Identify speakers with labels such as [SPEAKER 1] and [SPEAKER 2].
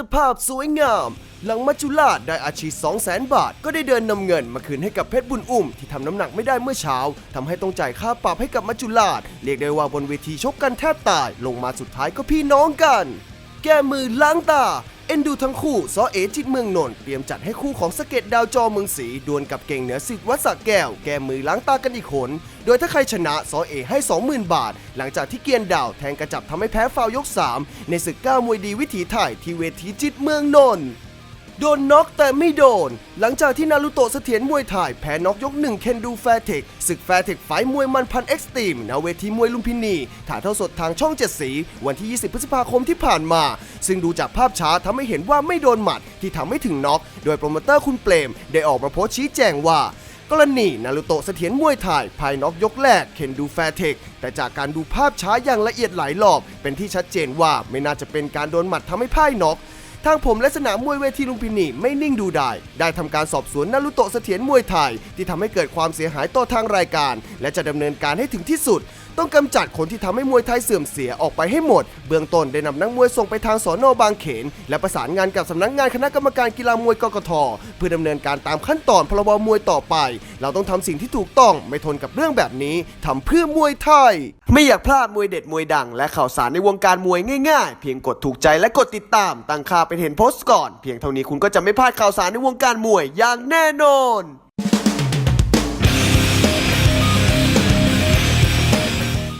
[SPEAKER 1] ตรภาพสวยงาม หลังมัจจุราชได้อาชีพ200,000 บาท ก็ได้เดินนำเงินมาคืนให้กับเพชรบุญอุ้มที่ทำน้ำหนักไม่ได้เมื่อเช้าทำให้ต้องจ่ายค่าปรับให้กับมัจจุราชเรียกได้ว่าบนเวทีชกกันแทบตาย ลงมาสุดท้ายก็พี่น้องกัน แก้มือล้างตา เอ็นดูทั้งคู่ซอเอจิตเมืองนนท์เตรียมจัดให้คู่ของสะเก็ตดาวจอเมืองศรีดวลกับเก่งเหนือสิทธิ์วัดสระแก้ว แก้มือล้างตากันอีกคนโดยถ้าใครชนะซอเอให้ 20,000 บาท หลังจากที่เกียนดาวแทงกระจับทำให้แพ้ฟาวยก 3 ในศึกก้ามวยดีวิถีไทยที่เวทีจิตเมืองนนท์โดนน็อกแต่ไม่โดน หลังจากที่นารุโตะเสถียรมวยไทยแพ้น็อกยกหนึ่งเคนดูแฟร์เทคศึกแฟร์เทคไฟมวยมันพันเอ็กซ์ตรีมณเวทีมวยลุมพินี ถ่ายเทอดสดทางช่องเจ็ดสี วันที่ 20 พฤษภาคมที่ผ่านมา ซึ่งดูจากภาพช้าทำให้เห็นว่าไม่โดนหมัดที่ทำให้ถึงน็อกโดยโปรโมเตอร์คุณเปรม ได้ออกมาโพสชี้แจงว่ากรณีนารุโตะเสถียรมวยไทยภายน็อกยกแรกเคนดูแฟร์เทค แต่จากการดูภาพช้าอย่างละเอียดหลายรอบ เป็นที่ชัดเจนว่าไม่น่าจะเป็นการโดนหมัดทำให้พ่ายน็อกทางผมและสนามมวยเวทีลุมพินีไม่นิ่งดูได้ได้ทำการสอบสวนนารุโตะเสถียรมวยไทย ที่ทำให้เกิดความเสียหายต่อทางรายการ และจะดำเนินการให้ถึงที่สุด ต้องกำจัดคนที่ทำให้มวยไทยเสื่อมเสียออกไปให้หมด เบื้องต้นได้นำนักมวยส่งไปทางสอนอบางเขน และประสานงานกับสำนักงานคณะกรรมการกีฬามวยกกทเพื่อดำเนินการตามขั้นตอนพรบมวยต่อไป เราต้องทำสิ่งที่ถูกต้องไม่ทนกับเรื่องแบบนี้ทำเพื่อมวยไทย ไม่อยากพลาดมวยเด็ดมวยดัง และข่าวสารในวงการมวยง่าย ๆ เพียงกดถูกใจและกดติดตามตั้งค่าเป็นเห็นโพสต์ก่อน เพียงเท่านี้คุณก็จะไม่พลาดข่าวสารในวงการมวยอย่างแน่นอน